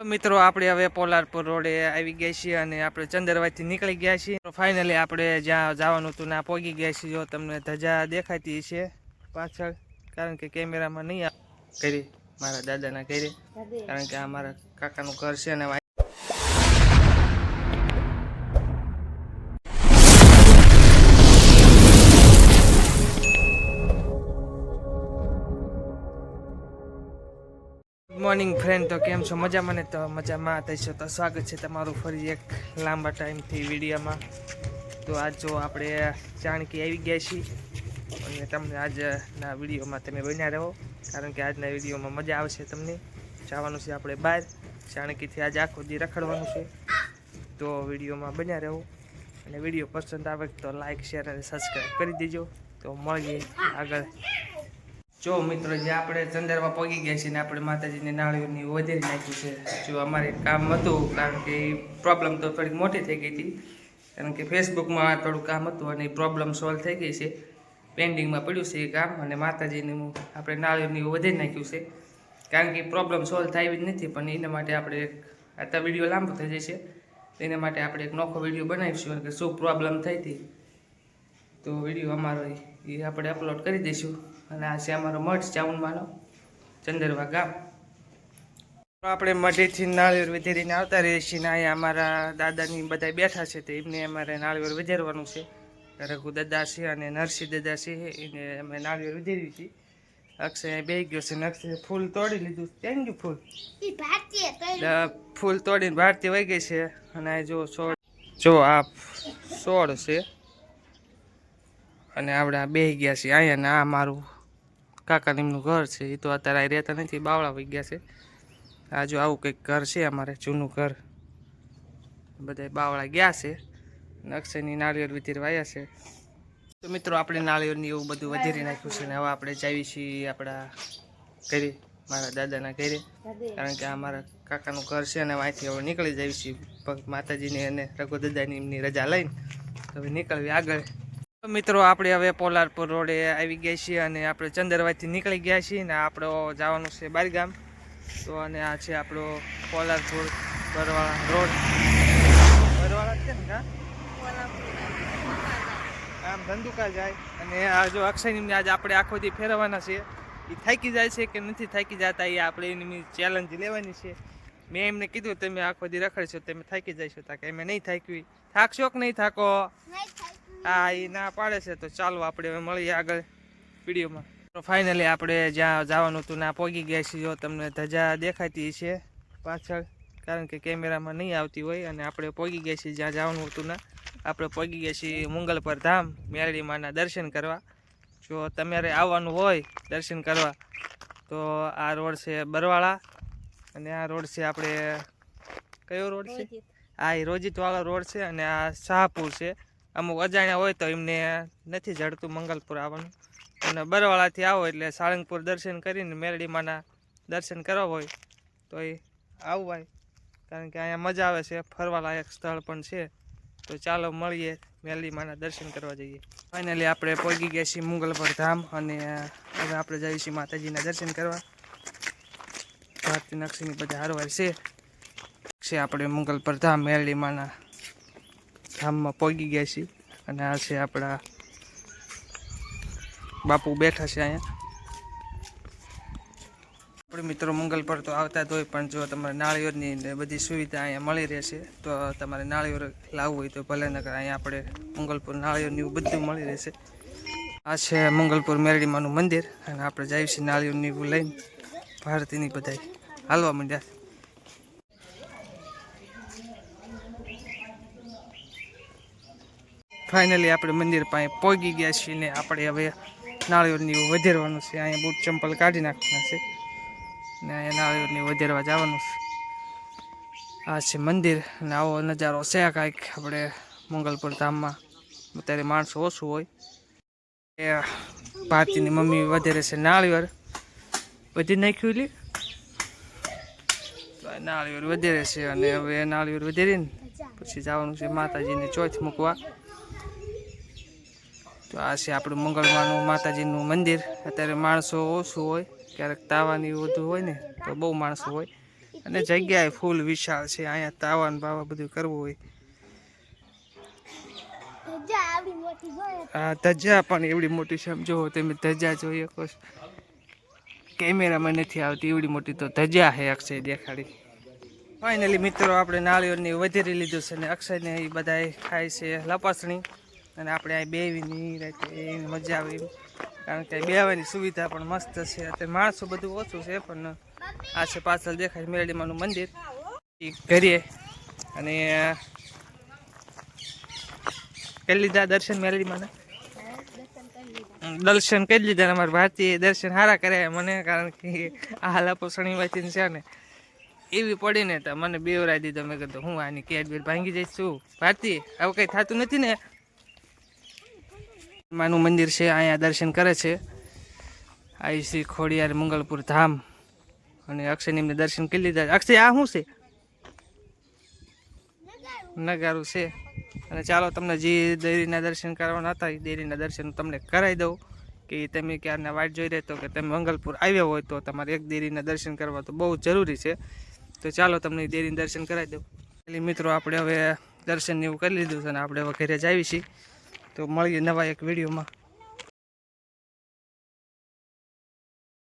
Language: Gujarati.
મિત્રો આપણે હવે પોલારપુર રોડે આવી ગયા છીએ અને આપણે ચંદરવાથી નીકળી ગયા છીએ. ફાઇનલી આપણે જ્યાં જવાનું હતું ના પહોંચી ગયા છીએ. જો તમને ધજા દેખાતી છે પાછળ કારણ કે કેમેરામાં નહીં કરી મારા દાદાના ઘરે કારણ કે આ મારા કાકાનું ઘર છે અને મોર્નિંગ ફ્રેન્ડ, તો કેમ છો? મજા મને તો મજામાં. થઈશો તો સ્વાગત છે તમારું ફરી એક લાંબા ટાઈમથી વિડીયોમાં. તો આજ જો આપણે જાણકી આવી ગયા છીએ. અને તમને આજના વિડીયોમાં તમે બન્યા રહો. કારણ કે આજના વિડીયોમાં મજા આવશે તમને. જવાનું છે આપણે બહાર. જાણકીથી આજે આખો દી રખડવાનું છે. તો વિડીયોમાં બન્યા રહો. અને વીડિયો પસંદ આવે તો લાઇક શેર અને સબસ્ક્રાઈબ કરી દેજો. તો મળીએ આગળ. જો મિત્રો, જે આપણે ચંદરમાં પગી ગયા છીએ ને આપણે માતાજીની નાળીઓની વધારી નાખ્યું છે. જો અમારે કામ હતું, કારણ કે પ્રોબ્લેમ તો થોડીક મોટી થઈ ગઈ હતી. કારણ કે ફેસબુકમાં થોડું કામ હતું અને પ્રોબ્લેમ સોલ્વ થઈ ગઈ છે. પેન્ડિંગમાં પડ્યું છે એ કામ અને માતાજીનું આપણે નાળીઓની વધારી નાખ્યું છે. કારણ કે પ્રોબ્લેમ સોલ્વ થાય જ નથી, પણ એના માટે આપણે આટલા વીડિયો લાંબો થઈ જશે. એના માટે આપણે એક નોખો વીડિયો બનાવીશું કે શું પ્રોબ્લેમ થઈ હતી. તો વીડિયો અમારો એ આપણે અપલોડ કરી દઈશું. અને આ છે અમારો મઠ ચાઉનમાંનો ચંદરવા ગામ. આપણે મઢીથી નાળિયેર વધેરીને આવતા રહીએ છીએ અહીંયા અમારા દાદાની બધા બેઠા છે તો એમને અમારે નાળિયેર વધેરવાનું છે. રઘુ દાદા છે અને નરસિંહ દાદા છે એને અમે નાળિયેર વધેરી છે. અક્ષય બે ગયો છે અક્ષય ફૂલ તોડી લીધું થેન્ક યુ ફૂલ? ભારતીય ફૂલ તોડીને ભારતી વહી ગઈ છે. અને જો છોડ જો આ છોડ છે. અને આપણે બે ગયા છીએ. અહીંયા ને આ મારું કાકા એમનું ઘર છે. એ તો અત્યારે અહીં રહેતા નથી, બાવળા વહી ગયા છે. આ આવું કંઈક ઘર છે અમારે, જૂનું ઘર. બધા બાવળા ગયા છે અક્ષયની નાળિયેર વિધીર વાયા છે. તો મિત્રો, આપણે નાળિયેરની એવું બધું વધારી નાખ્યું છે ને હવે આપણે જાવી છીએ આપણા ઘરે, મારા દાદાના ઘરે. કારણ કે આ મારા કાકાનું ઘર છે અને અહીંથી હવે નીકળી જઈએ છીએ. માતાજીની અને રઘુ દાદાની એમની રજા લઈને. હવે નીકળવી આગળ. મિત્રો, આપણે હવે પોલારપુર રોડે આવી ગયા છીએ અને આપણે ચંદરવાથી નીકળી ગયા છીએ ને આપણો જવાનું છે બારગામ. તો અને આ છે આપણો પોલારપુર બરવાળા રોડ. બરવાળા છે ને આમ ધંધુકા જાય. અને આ જો અક્ષયની આજે આપણે આખો દી ફેરવવાના છે એ થાકી જાય છે કે નથી થાકી જતા એ આપણે એની ચેલેન્જ લેવાની છે. મેં એમને કીધું, તમે આખો દી રખડશો, તમે થાકી જશો. તા કે, અમે નહીં થાકવી થાકશો કે નહીં થાકો? હા એ ના પાડે છે તો ચાલો આપણે હવે મળીએ આગળ વિડીયોમાં. તો ફાઇનલી આપણે જ્યાં જવાનું હતું ના પહોંચી ગયા છીએ. જો તમને ધજા દેખાતી છે પાછળ કારણ કે કેમેરામાં નહીં આવતી હોય અને આપણે પહોંચી ગયા છીએ જ્યાં જવાનું હતું ના આપણે પહોંચી ગયા છીએ મંગલપર ધામ મેરડી માના દર્શન કરવા. જો તમારે આવવાનું હોય દર્શન કરવા તો આ રોડ છે બરવાળા અને આ રોડ છે આપણે કયો રોડ છે? આ રોજિતવાળો રોડ છે અને આ શાહપુર છે. અમુક અજાણ્યા હોય તો એમને નથી જડતું મંગલપુર આવવાનું. અને બરવાળાથી આવો એટલે સાળંગપુર દર્શન કરીને મેરડીમાના દર્શન કરવા હોય તો એ આવવાય. કારણ કે અહીંયા મજા આવે છે, ફરવાલાયક સ્થળ પણ છે. તો ચાલો મળીએ મેરડીમાંના દર્શન કરવા જઈએ. ફાઇનલી આપણે પહોંચી ગયા છીએ મુગલપર ધામ અને હવે આપણે જઈએ છીએ માતાજીના દર્શન કરવા. ભારતી નકશીની બધા હારવાર છે આપણે મુગલપર ધામ, મેરડીમાના ધામમાં પહોંચી ગયા છીએ. અને આ છે આપણા બાપુ બેઠા છે અહીંયા. આપણે મિત્રો મંગલ પર તો આવતા જ હોય, પણ જો તમારે નાળિયેરની બધી સુવિધા અહીંયા મળી રહેશે તો તમારે નાળિયેર લાવવું હોય તો ભલે, નકર અહીંયા આપણે મંગલપુર નાળિયેરની બધું મળી રહેશે આ છે મંગલપુર મેરડીમાનું મંદિર, અને આપણે જઈએ છીએ નાળિયેરની લઈને ભારતીની બધાય. હાલવા માંડ્યા. ફાઇનલી આપણે મંદિર પાસે પહોંચી ગયા છીએ ને આપણે હવે નાળિયેરની વધેરવાનું છે. અહીંયા બૂટ ચંપલ કાઢી નાખવાના છે ને અહીંયા નાળિયેરની વધેરવા જવાનું છે. આ છે મંદિર અને આવો નજારો છે કાંઈક આપણે મંગલપુર ધામમાં. અત્યારે માણસો ઓછું હોય. એ ભારતીની મમ્મી વધારે છે નાળિયેર. વધી નાખ્યું લી. નાળિયેર વધારે છે અને હવે નાળિયેર વધારીને પછી જવાનું છે માતાજીને ચોથ મૂકવા. તો આ છે આપણું મંગળવારનું માતાજીનું મંદિર. અત્યારે માણસો ઓછું હોય ક્યારેક તાવાની વધુ હોય ને તો બહુ માણસો હોય. અને જગ્યાએ ફૂલ વિશાળ છે અહીંયા તાવાન બાવા બધું કરવું હોય. આ ધજા પણ એવડી મોટી છે. જોવો તમે ધજા જોઈએ કેમેરામાં નથી આવતી એવડી મોટી તો ધજા છે અક્ષય દેખાડી. ફાઇનલી મિત્રો આપણે નાળિયેરની વધેરી લીધું છે ને અક્ષયને એ બધાએ ખાય છે લપાસણી. અને આપણે અહીં બેવીની રાતે મજા આવે કારણ કે બેવાની સુવિધા પણ મસ્ત છે. અત્યારે માણસો બધું ઓછું છે, પણ આ છે પાછળ દેખાય મેરડીમાનું મંદિર. કરીએ અને કરી લીધા દર્શન મેરડીમાના? દર્શન કરી લીધા અમારા ભારતીય દર્શન સારા કર્યા મને, કારણ કે આ હાલાપો શનિવારથી છે ને. એવી પડીને તો મને બેવરાઈ દીધો. મેં કીધું, હું આની કેટ ભાંગી જઈશ છું ભારતીય? આવું કંઈ થતું નથી ને? માનું મંદિર છે, અહીંયા દર્શન કરે છે. આવી શ્રી ખોડિયાર મંગળપુર ધામ. અને અક્ષયની એમને દર્શન કરી લીધા અક્ષય, આ શું છે? નગારું છે. અને ચાલો તમને જે દેરીના દર્શન કરવાના હતા, એ દેરીના દર્શન તમને કરાવી દઉં કે તમે ક્યારના વાટ જોઈ રહેતો કે તમે મંગલપુર આવ્યા હોય તો તમારે એક દેરીના દર્શન કરવા તો બહુ જરૂરી છે. તો ચાલો તમને દેરીના દર્શન કરાવી દઉં. એટલે મિત્રો, આપણે હવે દર્શન એવું કરી લીધું છે અને આપણે હવે ઘરે જ આવી છીએ. તો મળીએ નવા એક વિડીયોમાં.